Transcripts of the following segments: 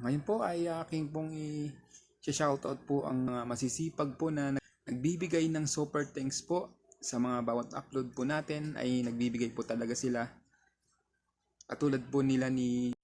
ngayon po ay aking pong i-shoutout po ang mga masisipag po na nag- nagbibigay ng super thanks po sa mga bawat upload po natin ay nagbibigay po talaga sila. Katulad po nila ni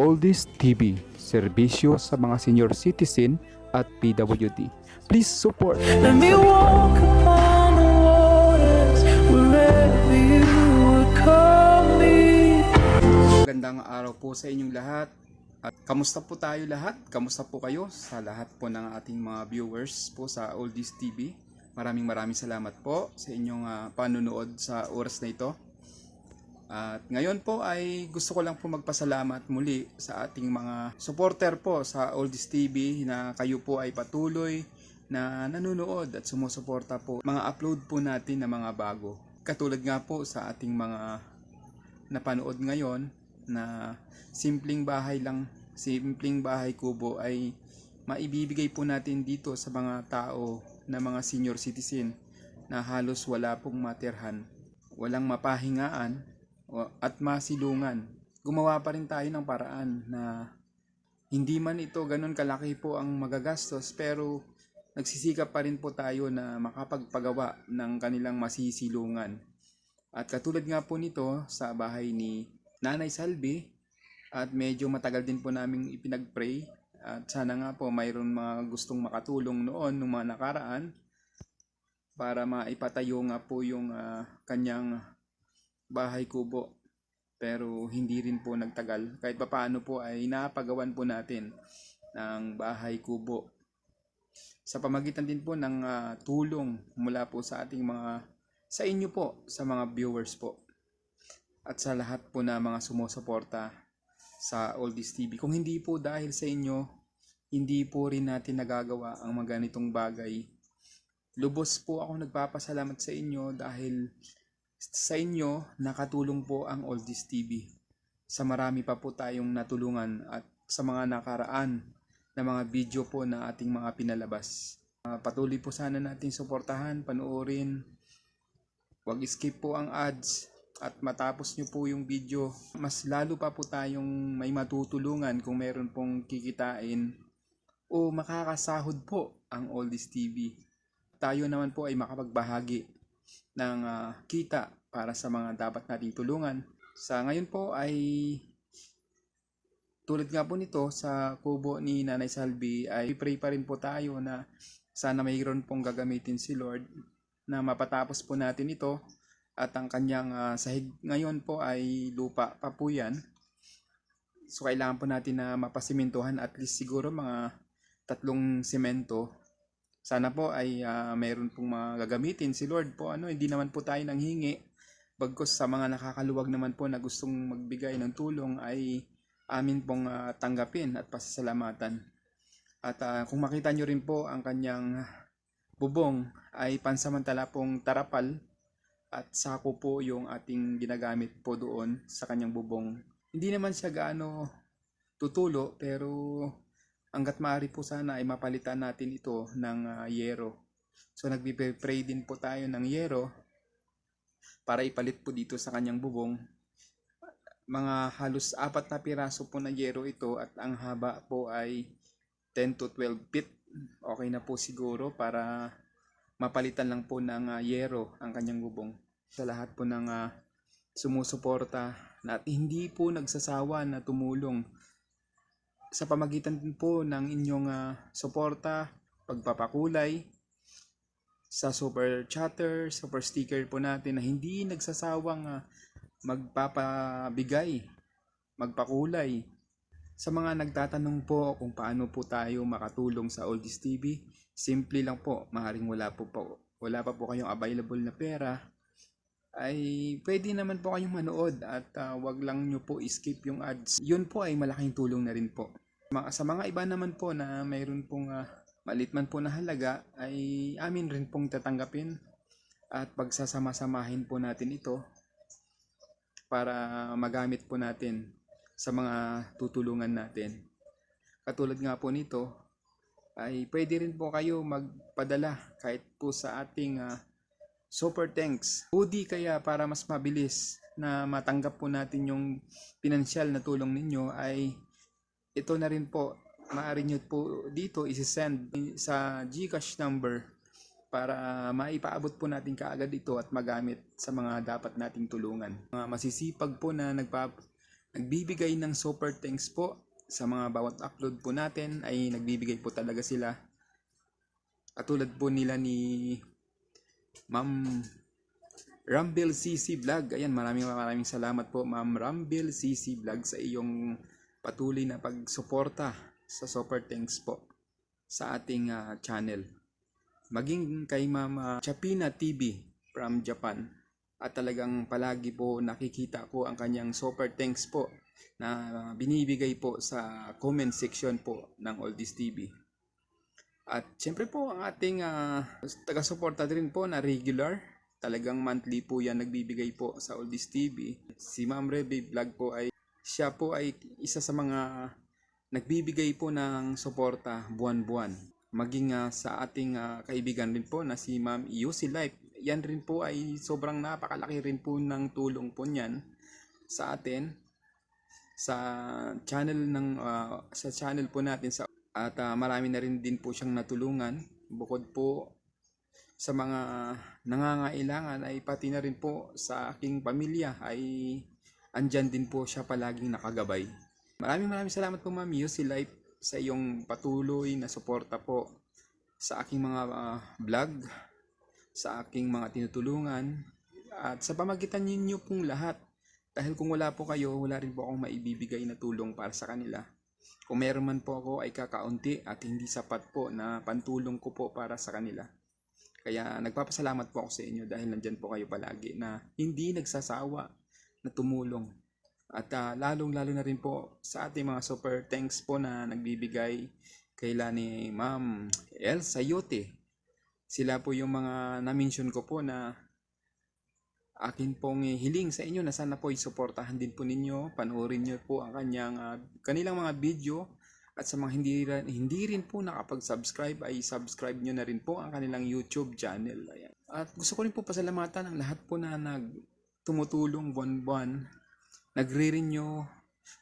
Oldies TV, serbisyo sa mga senior citizen at PWD. Please support. Let me walk upon the waters wherever you would call me. Magandang araw po sa inyong lahat. At kamusta po tayo lahat? Kamusta po kayo sa lahat po ng ating mga viewers po sa Oldies TV? Maraming maraming salamat po sa inyong ah, panunood sa oras na ito. At ngayon po ay gusto ko lang po magpasalamat muli sa ating mga supporter po sa Oldies TV na kayo po ay patuloy na nanonood at sumusuporta po mga upload po natin na mga bago. Katulad nga po sa ating mga napanood ngayon na simpleng bahay lang, simpleng bahay kubo ay maibibigay po natin dito sa mga tao na mga senior citizen na halos wala pong matirhan, walang mapahingaan at masilungan. Gumawa pa rin tayo ng paraan na hindi man ito ganun kalaki po ang magagastos pero nagsisikap pa rin po tayo na makapagpagawa ng kanilang masisilungan. At katulad nga po nito sa bahay ni Nanay Salvi at medyo matagal din po naming ipinag-pray. At sana nga po mayroon mga gustong makatulong noon nung mga nakaraan para maipatayo nga po yung ah, kanyang bahay kubo. Pero hindi rin po nagtagal. Kahit papaano po ay napagawan po natin ng bahay kubo. Sa pamagitan din po ng ah, tulong mula po sa ating mga sa inyo po sa mga viewers po at sa lahat po na mga sumusuporta sa Oldies TV. Kung hindi po dahil sa inyo, hindi po rin natin nagagawa ang mga ganitong bagay. Lubos po ako nagpapasalamat sa inyo dahil sa inyo nakatulong po ang Oldies TV. Sa marami pa po tayong natulungan at sa mga nakaraan na mga video po na ating mga pinalabas. Ah, patuloy po sana natin suportahan, panoorin, Huwag skip po ang ads at matapos nyo po yung video, mas lalo pa po tayong may matutulungan kung meron pong kikitain o makakasahod po ang Oldies TV. Tayo naman po ay makapagbahagi ng ah, kita para sa mga dapat nating tulungan. Sa ngayon po ay tulad nga po nito sa kubo ni Nanay Salvi ay pray pa rin po tayo na sana mayroon pong gagamitin si Lord na mapatapos po natin ito at ang kanyang ah, sahig ngayon po ay lupa pa po yan. So kailangan po natin na mapasimentohan at least siguro mga tatlong semento. Sana po ay ah, mayroon pong mga gagamitin si Lord po. Ano, hindi naman po tayo nang hingi. Bagkos sa mga nakakaluwag naman po na gustong magbigay ng tulong ay amin pong ah, tanggapin at pasasalamatan. At ah, kung makita nyo rin po ang kanyang bubong ay pansamantala pong tarapal at sako po yung ating ginagamit po doon sa kanyang bubong. Hindi naman siya gaano tutulo pero hanggat maaari po sana ay mapalitan natin ito ng ah, yero. So nagpipray din po tayo ng yero para ipalit po dito sa kanyang bubong. Mga halos apat na piraso po na yero ito at ang haba po ay 10 to 12 feet. Okay na po siguro para mapalitan lang po ng ah, yero ang kanyang bubong. Sa lahat po ng ah, sumusuporta at hindi po nagsasawa na tumulong sa pamagitan po ng inyong ah, suporta, pagpapakulay, sa super chatter, super sticker po natin na hindi nagsasawang ah, magpapabigay, magpakulay. Sa mga nagtatanong po kung paano po tayo makatulong sa Oldies TV, simple lang po, maaaring wala po, po wala pa po kayong available na pera, ay pwede naman po kayong manood at ah, wag lang nyo po skip yung ads. Yun po ay malaking tulong na rin po. Sa mga iba naman po na mayroon pong uh, malit man po na halaga ay amin rin pong tatanggapin at pagsasama-samahin po natin ito para magamit po natin sa mga tutulungan natin. Katulad nga po nito, ay pwede rin po kayo magpadala kahit po sa ating ah, super thanks. Hoodie kaya para mas mabilis na matanggap po natin yung pinansyal na tulong ninyo ay ito na rin po, maaari nyo po dito isi-send sa GCash number para maipaabot po natin kaagad ito at magamit sa mga dapat nating tulungan. Mga masisipag po na nagpa, nagbibigay ng super thanks po sa mga bawat upload po natin ay nagbibigay po talaga sila. Katulad po nila ni Ma'am Rumble CC Vlog. Ayan, maraming maraming salamat po Ma'am Rumble CC Vlog sa iyong patuloy na pagsuporta sa Super Thanks po sa ating ah, channel. Maging kay Ma'am ah, Chapina TV from Japan. At talagang palagi po nakikita ko ang kanyang super thanks po na binibigay po sa comment section po ng Oldies TV. At syempre po ang ating ah, taga-suporta din po na regular. Talagang monthly po yan nagbibigay po sa Oldies TV. Si Ma'am Rebe Vlog po ay siya po ay isa sa mga nagbibigay po ng suporta buwan-buwan. Maging ah, sa ating ah, kaibigan rin po na si Ma'am Yusi Life. Yan rin po ay sobrang napakalaki rin po ng tulong po niyan sa atin sa channel ng ah, sa channel po natin sa at ah, marami na rin din po siyang natulungan bukod po sa mga nangangailangan ay pati na rin po sa aking pamilya ay andyan din po siya palaging nakagabay. Maraming maraming salamat po Ma'am Yusi Life sa iyong patuloy na suporta po sa aking mga ah, vlog, sa aking mga tinutulungan at sa pamagitan ninyo pong lahat dahil kung wala po kayo, wala rin po akong maibibigay na tulong para sa kanila. Kung meron man po ako ay kakaunti at hindi sapat po na pantulong ko po para sa kanila. Kaya nagpapasalamat po ako sa inyo dahil nandyan po kayo palagi na hindi nagsasawa na tumulong. At ah, lalong-lalo na rin po sa ating mga super thanks po na nagbibigay kaila ni Ma'am El Sayote. Sila po yung mga na-mention ko po na akin pong hiling sa inyo na sana po isuportahan din po ninyo, panoorin niyo po ang kanyang ah, kanilang mga video at sa mga hindi hindi rin po nakapag-subscribe ay subscribe niyo na rin po ang kanilang YouTube channel. Ayan. At gusto ko rin po pasalamatan ang lahat po na nag tumutulong buwan-buwan, nagre-renew,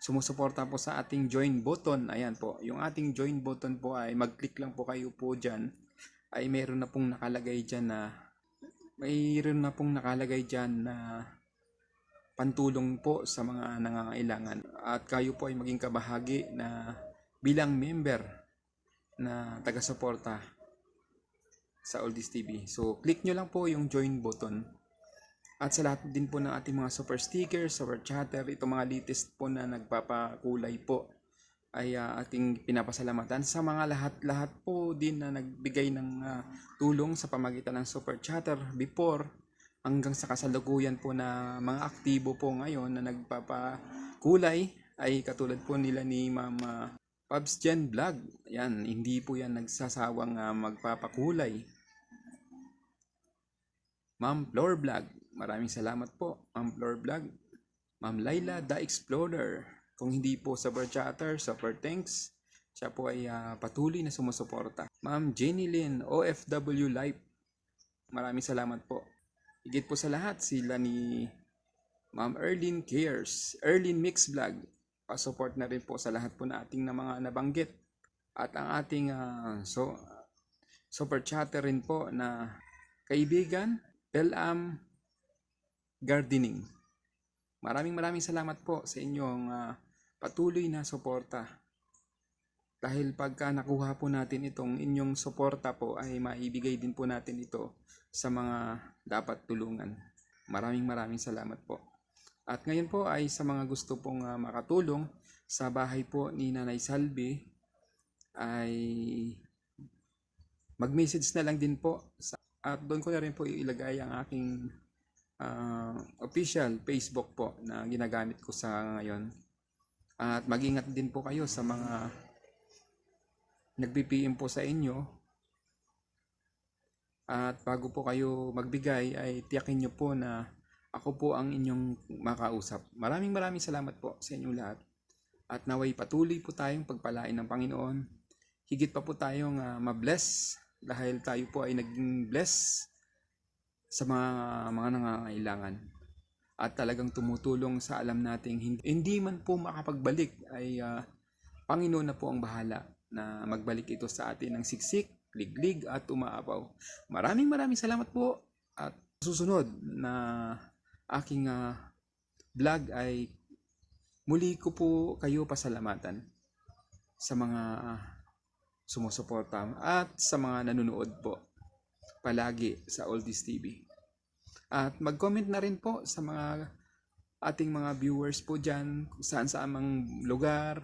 sumusuporta po sa ating join button. Ayan po, yung ating join button po ay mag-click lang po kayo po dyan ay meron na pong nakalagay dyan na mayroon na pong nakalagay dyan na pantulong po sa mga nangangailangan. At kayo po ay maging kabahagi na bilang member na taga-suporta sa Oldies TV. So, click nyo lang po yung join button. At sa lahat din po ng ating mga super stickers, super chatter, itong mga latest po na nagpapakulay po ay ah, ating pinapasalamatan sa mga lahat-lahat po din na nagbigay ng ah, tulong sa pamagitan ng super chatter before hanggang sa kasalukuyan po na mga aktibo po ngayon na nagpapakulay ay katulad po nila ni Mama Pabs Jen Vlog. Yan, hindi po yan nagsasawang ah, magpapakulay. Ma'am Floor Vlog, maraming salamat po, Ma'am Floor Vlog. Ma'am Laila The Explorer, kung hindi po super chatter, super thanks, siya po ay ah, patuloy na sumusuporta. Ma'am Jenny Lynn, OFW Life, maraming salamat po. Higit po sa lahat, sila ni Ma'am Erlyn Cares, Erlyn Mix Vlog, pa-support na rin po sa lahat po na na mga nabanggit. At ang ating ah, so, super chatter rin po na kaibigan, Pelam Gardening. Maraming maraming salamat po sa inyong ah, patuloy na suporta. Dahil pagka nakuha po natin itong inyong suporta po ay maibigay din po natin ito sa mga dapat tulungan. Maraming maraming salamat po. At ngayon po ay sa mga gusto pong ah, makatulong sa bahay po ni Nanay Salvi ay mag-message na lang din po sa, at doon ko na rin po ilagay ang aking ah, official Facebook po na ginagamit ko sa ngayon. At mag-ingat din po kayo sa mga nagpi-PM po sa inyo. At bago po kayo magbigay ay tiyakin nyo po na ako po ang inyong makausap. Maraming maraming salamat po sa inyong lahat. At naway patuloy po tayong pagpalain ng Panginoon. Higit pa po tayong ah, mabless dahil tayo po ay naging bless sa mga mga nangangailangan at talagang tumutulong sa alam nating hindi, hindi man po makapagbalik ay ah, Panginoon na po ang bahala na magbalik ito sa atin ng siksik, liglig at umaapaw. Maraming maraming salamat po at susunod na aking ah, vlog ay muli ko po kayo pasalamatan sa mga sumusuporta at sa mga nanonood po palagi sa Oldies TV. At mag-comment na rin po sa mga ating mga viewers po dyan saan saan mang lugar,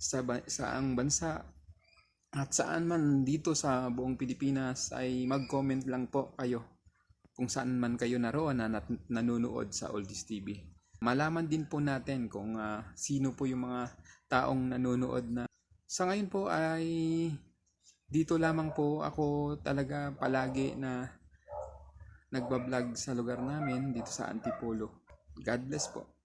sa ba- saang bansa, at saan man dito sa buong Pilipinas ay mag-comment lang po kayo kung saan man kayo naroon na nat- nanonood sa Oldies TV. Malaman din po natin kung ah, sino po yung mga taong nanonood na sa ngayon po ay dito lamang po ako talaga palagi na nagbablog sa lugar namin dito sa Antipolo. God bless po.